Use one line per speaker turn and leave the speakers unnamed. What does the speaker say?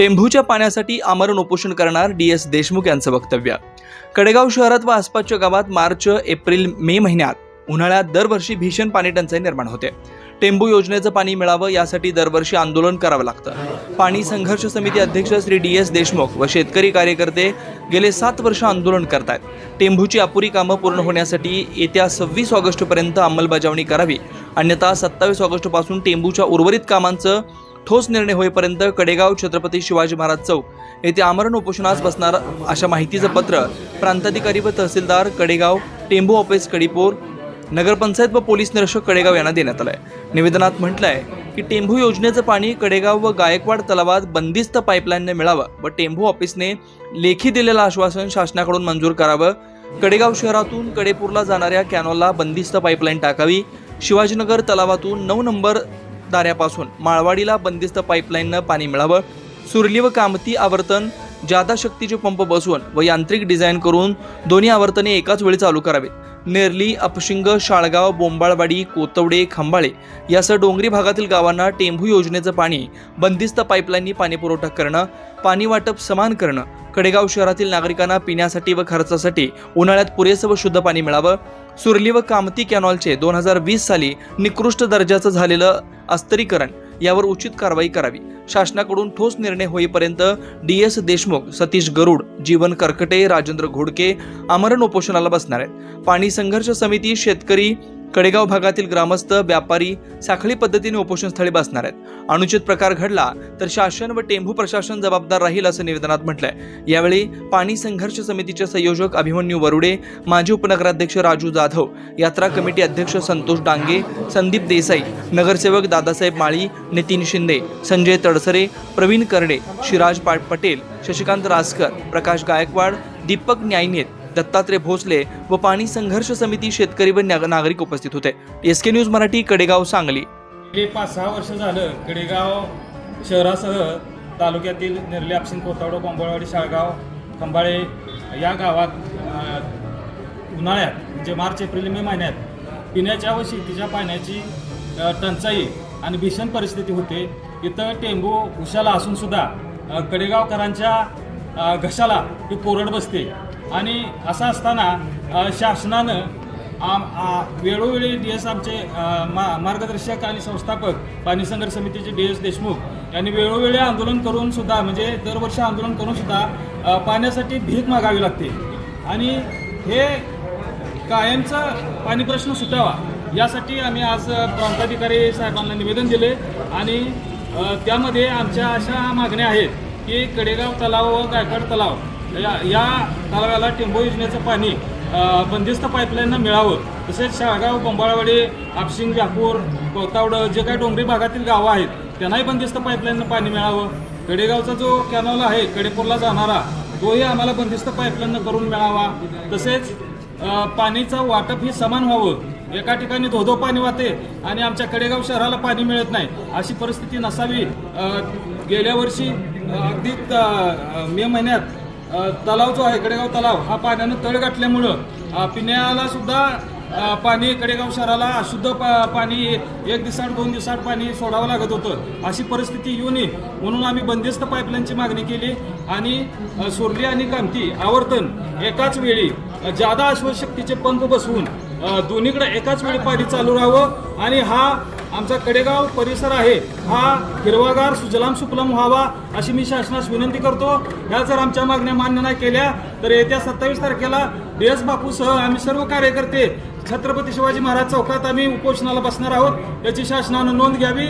टेंभूच्या पाण्यासाठी आमरण उपोषण करणार डी एस देशमुख यांचं वक्तव्य. कडेगाव शहरात व आसपासच्या गावात मार्च एप्रिल मे महिन्यात उन्हाळ्यात दरवर्षी भीषण पाणी टंचाई निर्माण होते. टेंबू योजनेचं पाणी मिळावं यासाठी दरवर्षी आंदोलन करावं लागतं. पाणी संघर्ष समिती अध्यक्ष श्री डी एस देशमुख व शेतकरी कार्यकर्ते गेले सात वर्ष आंदोलन करतायत. टेंभूची अपुरी कामं पूर्ण होण्यासाठी येत्या सव्वीस ऑगस्टपर्यंत अंमलबजावणी करावी. अन्यथा सत्तावीस ऑगस्टपासून टेंभूच्या उर्वरित कामांचं ठोस निर्णय होईपर्यंत कडेगाव छत्रपती शिवाजी महाराज चौक येथे आमरण उपोषणास बसणार अशा माहितीचं पत्र प्रांताधिकारी व तहसीलदार कडेगाव टेंबू ऑफिस कडिपूर नगरपंचायत व पोलीस निरीक्षक कडेगाव यांना देण्यात आलंय. निवेदनात म्हटलंय की टेंभू योजनेचं पाणी कडेगाव व गायकवाड तलावात बंदिस्त पाईपलाईनने मिळावं व टेंभू ऑफिसने लेखी दिलेलं आश्वासन शासनाकडून मंजूर करावं. कडेगाव शहरातून कडेपूरला जाणाऱ्या कॅनॉलला बंदिस्त पाईपलाईन टाकावी. शिवाजीनगर तलावातून नऊ नंबर दाऱ्यापासून माळवाडीला बंदिस्त पाईपलाईननं पाणी मिळावं. सुरली व कामती आवर्तन जादा शक्तीचे पंप बसवून व यांत्रिक डिझाईन करून दोन्ही आवर्तने एकाच वेळी चालू करावेत. नेरली अपशिंग शाळगाव बोंबाळवाडी कोतवडे खंबाळे यासह डोंगरी भागातील गावांना टेंभू योजनेचं पाणी बंदिस्त पाईपलाईननी पाणीपुरवठा करणं पाणी वाटप समान करणं कडेगाव शहरातील नागरिकांना पिण्यासाठी व खर्चासाठी उन्हाळ्यात पुरेसं व शुद्ध पाणी मिळावं सुरली व कामती कॅनॉलचे दोन हजार वीस साली निकृष्ट दर्जाचं झालेलं अस्तरीकरण यावर उचित कारवाई करावी. शासनाकडून ठोस निर्णय होईपर्यंत डी एस देशमुख सतीश गरुड जीवन करकटे राजेंद्र घोडके आमरण उपोषणाला बसणार आहेत. पाणी संघर्ष समिती शेतकरी कडेगाव भागातील ग्रामस्थ व्यापारी साखळी पद्धतीने उपोषणस्थळी बसणार आहेत. अनुचित प्रकार घडला तर शासन व टेंभू प्रशासन जबाबदार राहील असं निवेदनात म्हटलंय. यावेळी पाणी संघर्ष समितीचे संयोजक अभिमन्यू वरुडे माजी उपनगराध्यक्ष राजू जाधव यात्रा कमिटी अध्यक्ष संतोष डांगे संदीप देसाई नगरसेवक दादासाहेब माळी नितीन शिंदे संजय तडसरे प्रवीण कर्डे शिराज पाट पटेल शशिकांत रासकर प्रकाश गायकवाड दीपक न्यायनेत दत्तात्रय भोसले व पाणी संघर्ष समिती शेतकरी व नागरिक उपस्थित होते. S K news Marathi Kadegaon Sangli.
गेली पाच सहा वर्ष झालं कडेगाव शहरासह तालुक्यातील निर्ले आपसिंग कोतावडा कोंबळवाडी शाळगाव खंबाळे या गावात उन्हाळ्यात म्हणजे मार्च एप्रिल मे महिन्यात पिण्याच्या व शेतीच्या पाण्याची टंचाई आणि भीषण परिस्थिती होते. इथं टेंबू उशाला असूनसुद्धा कडेगावकरांच्या घशाला ही कोरड बसते. आणि असं असताना शासनानं आम वेळोवेळी डी एस आमचे मा मार्गदर्शक आणि संस्थापक पाणी संघर्ष समितीचे डी एस देशमुख यांनी वेळोवेळी आंदोलन करून सुद्धा म्हणजे दरवर्षी आंदोलन करून सुद्धा पाण्यासाठी भीक मागावी लागते. आणि हे कायमचा पाणी प्रश्न सुटावा यासाठी आम्ही आज प्रांताधिकारी साहेबांना निवेदन दिले. आणि त्यामध्ये आमच्या अशा मागण्या आहेत की कडेगाव तलाव व गायकवाड तलाव या या तलावाला टेंबो योजनेचं पाणी बंदिस्त पाईपलाईननं मिळावं. तसेच शाळगाव बोंबाळवाडी आपशिंग व्यापूर कोतावडं जे काही डोंगरी भागातील गावं आहेत त्यांनाही बंदिस्त पाईपलाईननं पाणी मिळावं. कडेगावचा जो कॅनॉल आहे कडेपूरला जाणारा तोही आम्हाला बंदिस्त पाईपलाईननं करून मिळावा. तसेच पाणीचं वाटप ही समान व्हावं. एका ठिकाणी धोधो पाणी वाहते आणि आमच्या कडेगाव शहराला पाणी मिळत नाही अशी परिस्थिती नसावी. गेल्या वर्षी अगदी मे महिन्यात तलाव जो आहे कडेगाव तलाव हा पाण्यानं तळ गाठल्यामुळं पिण्याला सुद्धा पाणी कडेगाव शहराला अशुद्ध पा- पाणी एक दिवसाड दोन दिवसाआड पाणी सोडावं लागत होतं. अशी परिस्थिती येऊ नये म्हणून आम्ही बंदिस्त पाईपलाईनची मागणी केली आणि सुरली आणि कामती आवर्तन एकाच वेळी जादा अश्वशक्तीचे पंप बसवून दोन्हीकडे एकाच वेळी पाणी चालू राहावं आणि हा आमचा कडेगाव परिसर आहे. हा हिरवागार सुजलाम सुफलाम व्हावा अशी मी शासनास विनंती करतो. ह्या जर आमच्या मागण्या मान्य नाही केल्या तर येत्या सत्तावीस तारखेला डी एस बापूसह आम्ही सर्व कार्यकर्ते छत्रपती शिवाजी महाराज चौकात आम्ही उपोषणाला बसणार आहोत. याची शासनानं नोंद घ्यावी.